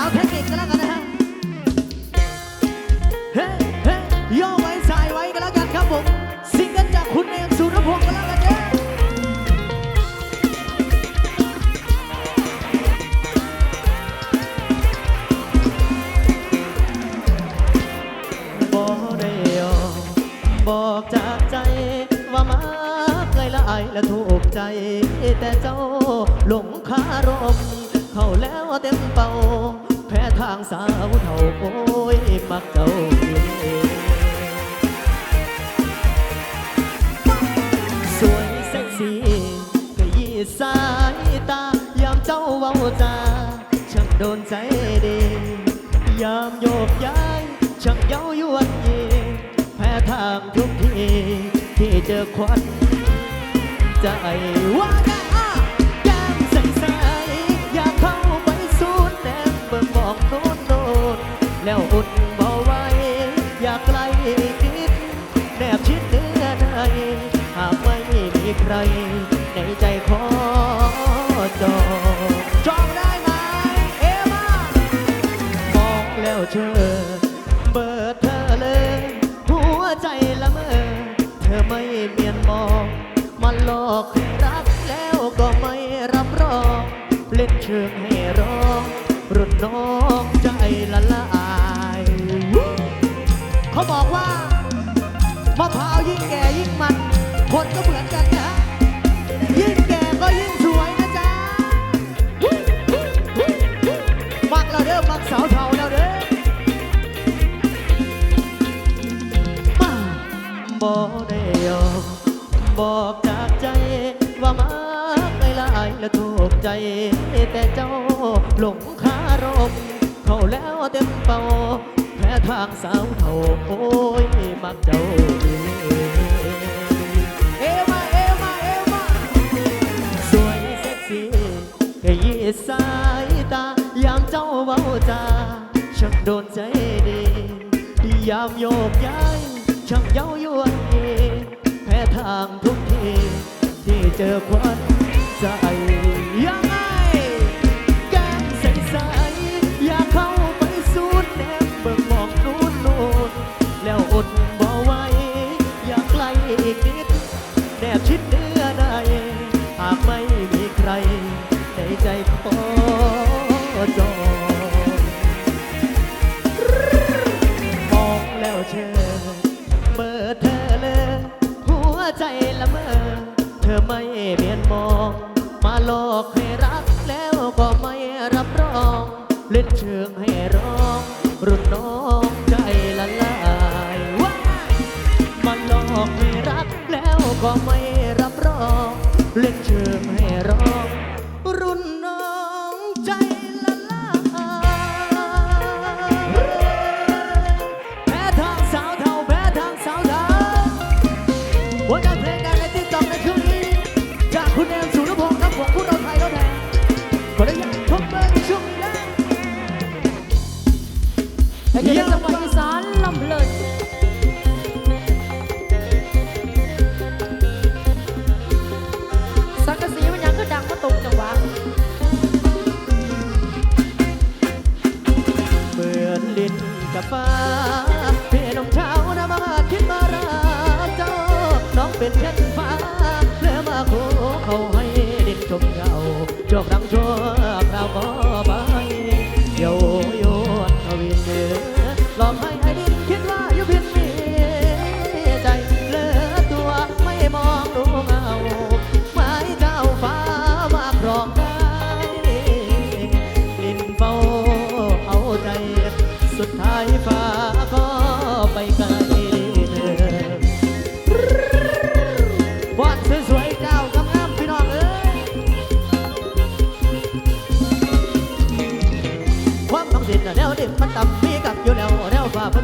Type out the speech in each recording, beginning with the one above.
าวเทคนิคกันแล้วกันนะฮะเฮ้เฮ้ย่อไว้สายไว้กันแล้วกันครับผมซิงเกิลจากคุณเองสุรพงศ์กันแล้วกันเด้บอกได้ยอบอกจากใจว่ามาเคยละอายและถูกใจ แต่เจ้าหลงคารม เข้าแล้วเต็มเป่า แพ้ทางสาวเท่าโอ้ยมักเจ้าเองสวยเซ็กซี่ขยี้สายตา ยามเจ้าเว้าจาช่างโดนใจดี ยามโยกย้ายช่างเย้ายวนเยีแพ้ทางทุกทีที่เจอควันใจว่า เธอเบอร์เธอเลย หัวใจละเมอ เธอไม่เมียนมองมันหลอกรักแล้วก็ไม่รับรอง เล่นเชิงให้ร้องรุ่นน้องใจละลาย เขาบอกว่ามะพร้าวยิ่งแก่ยิ่งมัน คนก็เหมือนกันนะ ยิ่งแก่ก็ยิ่งสวยนะจ๊ะ มักเราเด้อมักสาวเทา บอกได้ยอมบอกจากใจว่ามาไกลละอายและถูกใจ แต่เจ้าหลงคารมเขาแล้วเต็มเป่าแพ้ทางสาวเท่าโอ้ยมักเจ้าเอวมาเอวมาเอวมาสวยเซ็กซี่แค่ยีสายตายามเจ้าเว้าจาช่างโดนใจดียามโยกย้ายช่างเย้ายวนเยแพ้ทางทุกทีที่เจอควัน ธอไม่เมียนมอง มาหลอกให้รักแล้วก็ไม่รับรอง เล่นเชิงให้ร้อง รุ่นน้องใจละลายว้ามันหลอกให้รักแล้วก็ไม่รับรอง เล่นเชิงให้ร้อง แต่จะจังหวัดอีสานลำเลิศสังกะสีมันยังก็ดังมาตรงจังหวะเหมือนลิ้นกับฟ้าพี่น้องเช้านะมาคิดมารักเจ้าน้องเป็นเช่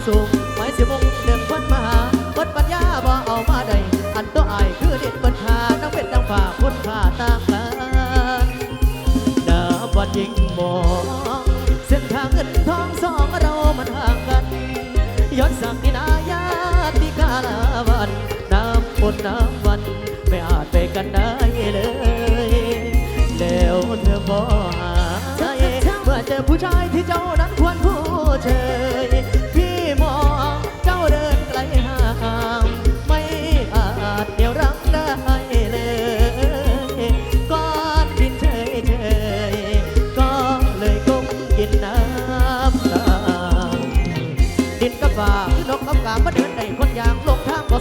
สูงหมายสิบงเดินควันมาหาเปิดปัญญาบ่เอามาได้อันตัวอายคือเด็ดปัญหาน้ำเป็นน้ำฟ้าพ้นผ่าตามกันนับวันยิ่งมองเส้นทางเงินทองสองเรามันห่างกันย้อนสักนินายาติกาลาวันน้ำฝนน้ำ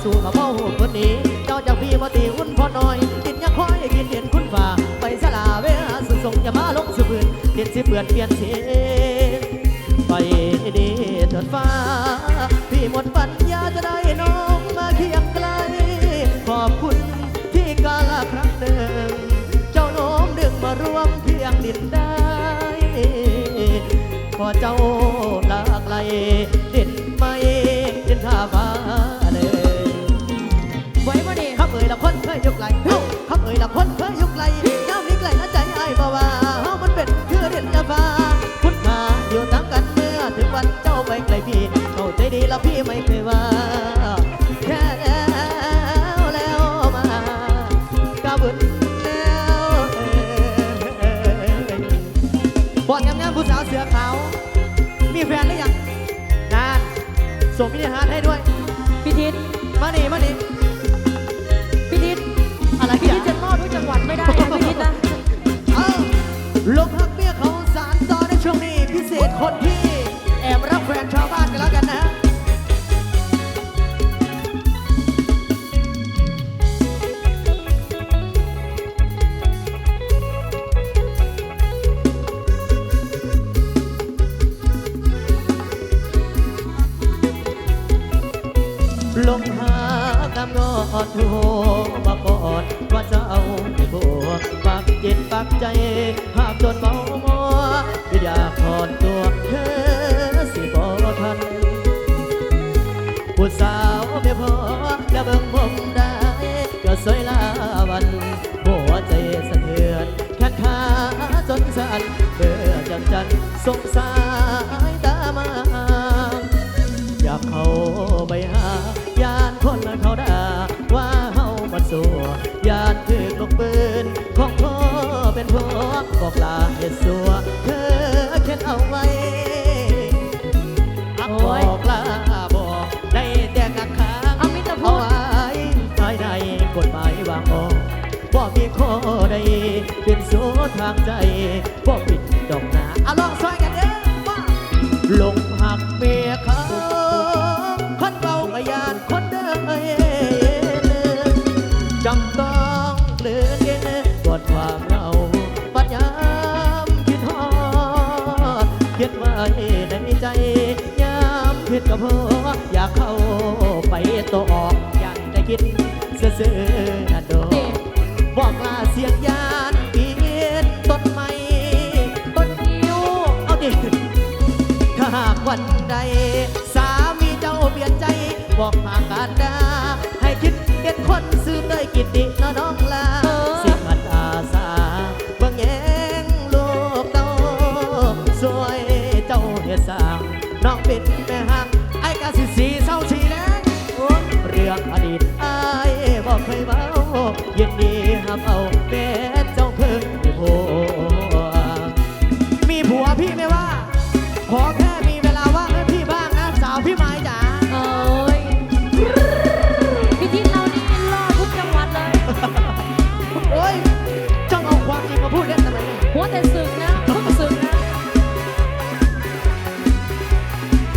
ลงทางพอสู่กับพ่อหูคนนี้เจ้าจากพี่มาตีอุ่นพอน้อยกินยังคอยกินเห็นคุณฝ่าไปสลาเวลาสุดส่งจะมาลงสุบืนเด็ดสิเปื่อนเปลี่ยนเสียไปดีเถิดฟ้า พี่หมดปัญญาจะได้น้องมาเคียงไกล ขอบคุณที่กาลครั้งหนึ่ง เจ้าโน้มดึงมารวมเพียงดินได้ พอเจ้าลากไหล ดีแล้วพี่ไม่เคยว่าแค่แล้วแล้วมากะบุญแล้วเอ่ยบอดงามๆผู้สาวเสือขาว มีแฟนหรือยังนานส่งพิธีหารให้ด้วย พี่ทิศมานี่มานี่ ลงหากำงอดโทรมากอนว่าจะเอาไปบัวปักจิตปักใจ หากจนเมามัวอยากถอนตัวเธอสิบ่ทันผู้สาวไม่พออย่าเบิ่งผมได้ก็สวยลาวันหัวใจสะเทือนแขนขาจนสั่นเบื่อจังจันสงสายตามาอยากเข้าไปหา ด่าว่าเฮามันสัวยานถือลูกปืนของพ่อเป็นพวกบอกลาเหตุสัวเธอเข็นเอาไว้อักบอกลาบอกได้แต่กักขังเอามิตรพูเอาดไว้ภายในกฎหมายวางออกบ่มีข้อใดเป็นสู้ทางใจบ่ คิดก็เพ่ออยากเข้าไปตัวออกอยากได้คิดเสื่อๆนะโดบอกลาเสียงยานเปลี่ยนต้นไม้ต้นยิ้วเอาดิถ้าหากวันใด สามีเจ้าเปลี่ยนใจ บอกหากการดาให้คิดเป็นคน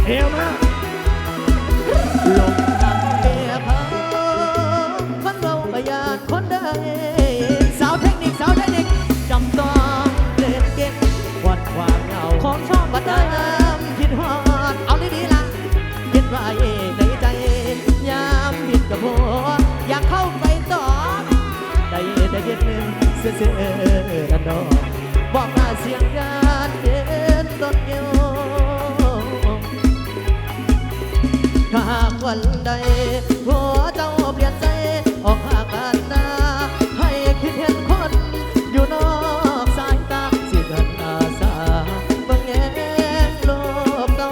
เอวมาลงทางเมียเขาคนเราพยานคนใดสาวเทคนิคสาวเทคนิคจำต้องเล่นเก่งวัดความเหงาของชอบบัดดเดิเดินมคิดฮอดเอาดีๆล่ะคิดไว้ในใจยามผิดกับผัวอยากเข้าไปต่อได้แต่เย็นหนึ่งเสื่อเสื่อดันดอกบอกลาเสียงยานเย็นต้นเดียว วันใดหัวเจ้าเปลี่ยนใจออกหากันนาให้คิดเห็นคนอยู่นอกสายตาสิเกินอาสาเบิ่งแยงโลกเก่า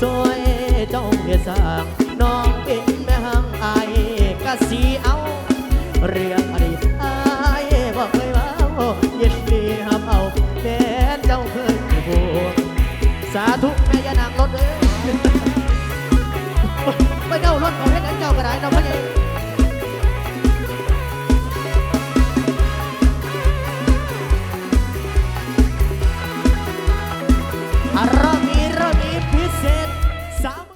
สวยเจ้าเพียสางน้องเป็นแม่ห้างอายกะสีเอา เรื่องอดีตอายบอกเคยว่ายินดีห้ามเอาแม้เจ้าเคยพูสาธุ